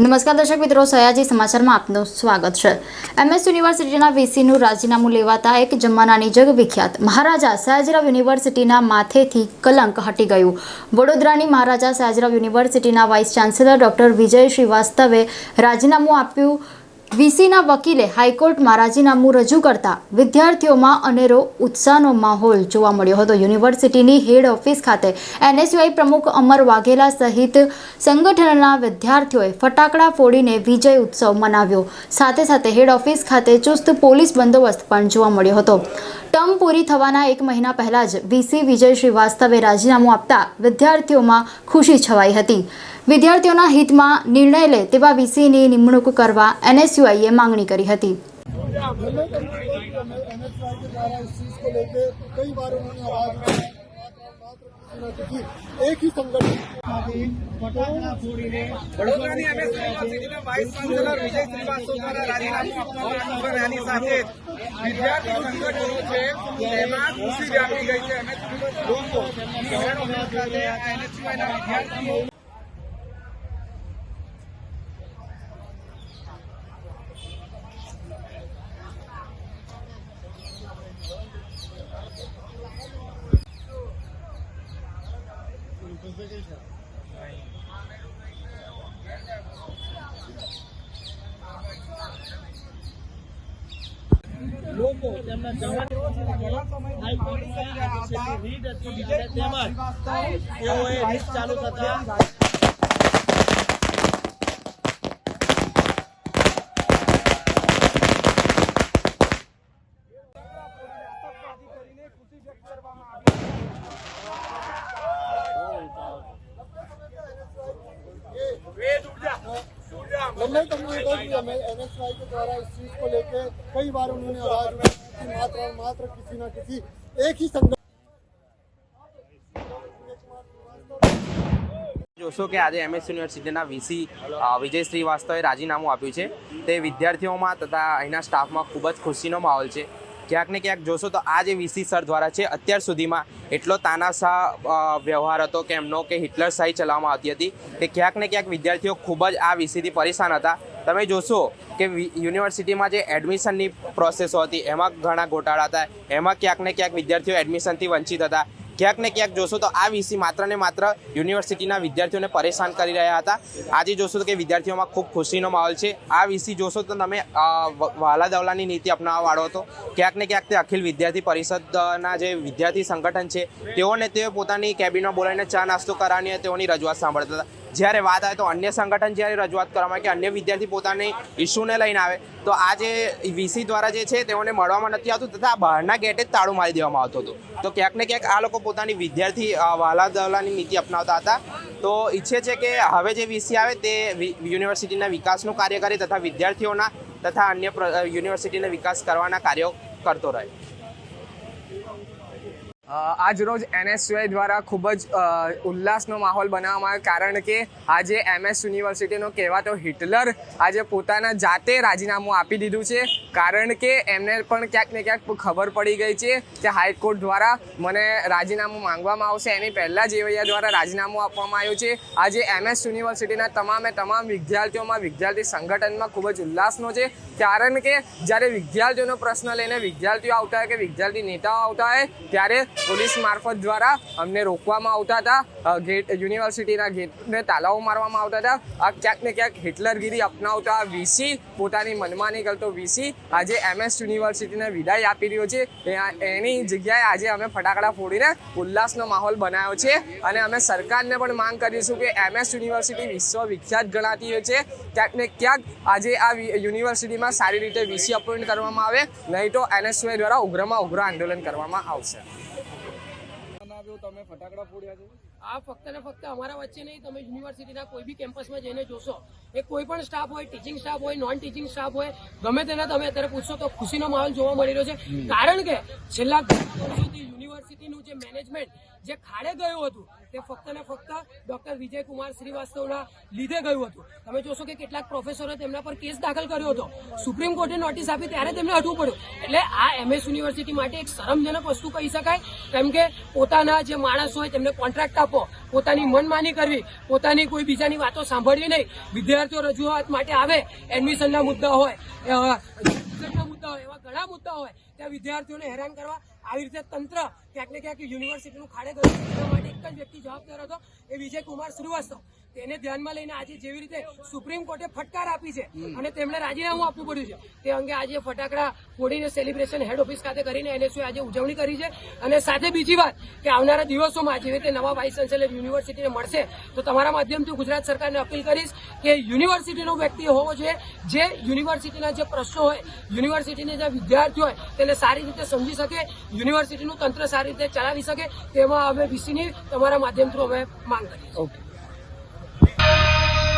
નમસ્કાર દર્શક મિત્રો, સયાજી સમાચારમાં આપનું સ્વાગત છે. એમએસ યુનિવર્સિટીના વીસીનું રાજીનામું લેવાતા એક જમાનાની જગ વિખ્યાત મહારાજા સયાજીરાવ યુનિવર્સિટીના માથેથી કલંક હટી ગયું. વડોદરાની મહારાજા સયાજીરાવ યુનિવર્સિટીના વાઇસ ચાન્સેલર ડૉક્ટર વિજય શ્રીવાસ્તવે રાજીનામું આપ્યું વીસીના વકીલે હાઈકોર્ટમાં રાજીનામું રજૂ કરતા વિદ્યાર્થીઓમાં અનેરો ઉત્સાહનો માહોલ જોવા મળ્યો હતો. યુનિવર્સિટીની હેડ ઓફિસ ખાતે એનએસયુઆઈ પ્રમુખ અમર વાઘેલા સહિત સંગઠનના વિદ્યાર્થીઓએ ફટાકડા ફોડીને વિજય ઉત્સવ મનાવ્યો. સાથે સાથે હેડ ઓફિસ ખાતે ચુસ્ત પોલીસ બંદોબસ્ત પણ જોવા મળ્યો હતો. ટર્મ પૂરી થવાના એક મહિના પહેલાં જ વીસી વિજય શ્રીવાસ્તવે રાજીનામું આપતા વિદ્યાર્થીઓમાં ખુશી છવાઈ હતી. વિદ્યાર્થીઓના હિતમાં નિર્ણય લે તેવા વીસીની નિમણૂક કરવા એનએસયુઆઈએ માંગણી કરી હતી हमने तो एमएसवाई के द्वारा इस चीज को लेके कई बार उन्होंने आवाज उठाई मात्र किसी न किसी एक ही संगठन વડોદરાની એમએસ યુનિવર્સિટીના વાઇસ ચાન્સેલર વિજય શ્રીવાસ્તવ દ્વારા રાજીનામું આપવામાં આવ્યું છે અને આની સાથે જ વિદ્યાર્થી સંગઠનો છે તેમાં ખુશી વ્યાપી ગઈ છે એમએસ લોકો શહેરો ખાતે આ NSUI ના વિદ્યાર્થીઓ લોકો તેમના જવાન રીડ હતી તેમજ તેઓએ રીત ચાલુ થતા मैंने तो ये कहा कि हमें एमएसवाई के द्वारा इस चीज को लेके कई बार उन्होंने आवाज उठाई कि मात्र और मात्र किसी न किसी एक ही संगठन જોશો કે આજે એમએસ યુનિવર્સિટીના વીસી વિજય શ્રીવાસ્તવે રાજીનામું આપ્યું છે તે વિદ્યાર્થીઓમાં તથા અહીંના સ્ટાફમાં ખૂબ જ ખુશીનો માહોલ છે ક્યાંક ને ક્યાંક જોશો તો આ જે વીસી સર દ્વારા છે, અત્યાર સુધીમાં એટલો તાનાશાહ વ્યવહાર હતો કે એમનો કે હિટલર શાહી ચલાવવામાં આવતી હતી કે ક્યાંક ને ક્યાંક વિદ્યાર્થીઓ ખૂબ જ આ વીસીથી પરેશાન હતા. તમે જોશો કે યુનિવર્સિટીમાં જે એડમિશનની પ્રોસેસો હતી, એમાં ઘણા ગોટાળા હતા, એમાં ક્યાંક ને ક્યાંક વિદ્યાર્થીઓ એડમિશનથી વંચિત હતા. ક્યાંક ને ક્યાંક જોશો તો આ વીસી માત્ર ને માત્ર યુનિવર્સિટીના વિદ્યાર્થીઓને પરેશાન કરી રહ્યા હતા. આજે જોશો તો કે વિદ્યાર્થીઓમાં ખૂબ ખુશીનો માહોલ છે. આ વીસી જોશો તો તમે વહાલા દવલાની નીતિ અપનાવવા વાળો હતો. ક્યાંક ને ક્યાંક તે અખિલ વિદ્યાર્થી પરિષદના જે વિદ્યાર્થી સંગઠન છે, તેઓને તેઓ પોતાની કેબિનમાં બોલાવીને ચા નાસ્તો કરાવીને તેઓની રજૂઆત સાંભળતા હતા. જ્યારે વાત આવે તો અન્ય સંગઠન જ્યારે રજૂઆત કરવામાં કે અન્ય વિદ્યાર્થી પોતાની ઇસ્યુને લઈને આવે, તો આ જે વીસી દ્વારા જે છે તેઓને મળવામાં નથી આવતું તથા બહારના ગેટે જ તાળું મારી દેવામાં આવતું હતું. તો ક્યાંક ને ક્યાંક આ લોકો પોતાની વિદ્યાર્થી વહાલા દવલાની નીતિ અપનાવતા હતા. તો ઈચ્છે છે કે હવે જે વીસી આવે તે યુનિવર્સિટીના વિકાસનું કાર્ય કરે તથા વિદ્યાર્થીઓના તથા અન્ય યુનિવર્સિટીના વિકાસ કરવાના કાર્યો કરતો રહે. આજ રોજ એનએસયુઆઈ દ્વારા ખૂબ જ ઉલ્લાસનો માહોલ બનાવવામાં આવ્યો. કારણ કે આજે એમએસ યુનિવર્સિટીનો કહેવાતો હિટલર આજે પોતાના જાતે રાજીનામું આપી દીધું છે. કારણ કે એમને પણ ક્યાંક ને ક્યાંક ખબર પડી ગઈ છે કે હાઈકોર્ટ દ્વારા મને રાજીનામું માંગવામાં આવશે. એની પહેલાં જ એવૈયા દ્વારા રાજીનામું આપવામાં આવ્યું છે. આજે એમએસ યુનિવર્સિટીના તમામે તમામ વિદ્યાર્થીઓમાં, વિદ્યાર્થી સંગઠનમાં ખૂબ જ ઉલ્લાસનો છે. કારણ કે જ્યારે વિદ્યાર્થીઓનો પ્રશ્ન લઈને વિદ્યાર્થીઓ આવતા હોય કે વિદ્યાર્થી નેતાઓ આવતા હોય, ત્યારે પોલીસ મારફત દ્વારા અમને રોકવામાં આવતા હતા. ગેટ, યુનિવર્સિટીના ગેટને તાલાઓ મારવામાં આવતા હતા. આ ક્યાંક ને ક્યાંક હિટલરગીરી અપનાવતા વીસી, પોતાની મનમાની કરતો વીસી. આજે એમએસ યુનિવર્સિટીને વિદાય આપી રહ્યો છે. એની જગ્યાએ આજે અમે ફટાકડા ફોડીને ઉલ્લાસનો માહોલ બનાવ્યો છે. અને અમે સરકારને પણ માંગ કરીશું કે એમએસ યુનિવર્સિટી વિશ્વવિખ્યાત ગણાતી હોય છે. ક્યાંક ને ક્યાંક આજે આ યુનિવર્સિટીમાં સારી રીતે વીસી અપોઇન્ટ કરવામાં આવે. નહીં તો એનએસયુઆઈ દ્વારા ઉગ્રમાં ઉગ્ર આંદોલન કરવામાં આવશે. અમે ફટાકડા ફોડ્યા છે? આ ફક્ત ને ફક્ત અમારા વચ્ચે નહીં તમે યુનિવર્સિટીના કોઈ બી કેમ્પસમાં જઈને જોશો. એ કોઈ પણ સ્ટાફ હોય ટીચિંગ સ્ટાફ હોય નોન ટીચિંગ સ્ટાફ હોય ગમે તેને તમે અત્યારે પૂછશો તો ખુશીનો માહોલ જોવા મળી રહ્યો છે. કારણ કે છેલ્લા વર્ષોથી યુનિવર્સિટીનું જે મેનેજમેન્ટ જે ખાડે ગયું હતું તે ફક્ત ને ફક્ત ડોક્ટર વિજયકુમાર શ્રીવાસ્તવના લીધે ગયું હતું. તમે જોશો કે કેટલાક પ્રોફેસરો તેમના પર કેસ દાખલ કર્યો હતો. સુપ્રીમ કોર્ટે નોટિસ આપી ત્યારે તેમને હટવું પડ્યું. એટલે આ એમએસ યુનિવર્સિટી માટે એક શરમજનક વસ્તુ કહી શકાય કેમ કે પોતાના જે જે માણસ હોય તેમને કોન્ટ્રાક્ટ આપો. પોતાની મનમાની કરવી, પોતાની કોઈ બીજાની વાતો સાંભળવી નહીં. વિદ્યાર્થીઓ રજૂઆત માટે આવે, એડમિશનના મુદ્દા હોય મુદ્દા હોય, એવા ઘણા મુદ્દા હોય, ત્યાં વિદ્યાર્થીઓને હેરાન કરવા આવી રીતે તંત્ર ક્યાંક ને ક્યાંક યુનિવર્સિટીનું ખાડે ગયું માટે એક જ વ્યક્તિ જવાબદાર હતો, એ વિજય કુમાર શ્રીવાસ્તવ. તેને ધ્યાનમાં લઈને આજે જેવી રીતે સુપ્રીમ કોર્ટે ફટકાર આપી છે અને તેમણે રાજીનામું આપવું પડ્યું છે, તે અંગે આજે ફટાકડા ફોડીને સેલિબ્રેશન હેડ ઓફિસ ખાતે કરીને એનએસયુ આજે ઉજવણી કરી છે. અને સાથે બીજી વાત કે આવનારા દિવસોમાં જેવી રીતે નવા વાઇસ ચાન્સેલર યુનિવર્સિટીને મળશે, તો તમારા માધ્યમથી ગુજરાત સરકારને અપીલ કરીશ કે યુનિવર્સિટીનો વ્યક્તિ હોવો જોઈએ. જે યુનિવર્સિટીના જે પ્રશ્નો હોય યુનિવર્સિટીના જે વિદ્યાર્થીઓ હોય, તેને સારી રીતે સમજી શકે યુનિવર્સિટીનું તંત્ર સારી રીતે ચલાવી શકે, તેમાં અમે વીસીની તમારા માધ્યમથી અમે માંગ કરીએ છીએ.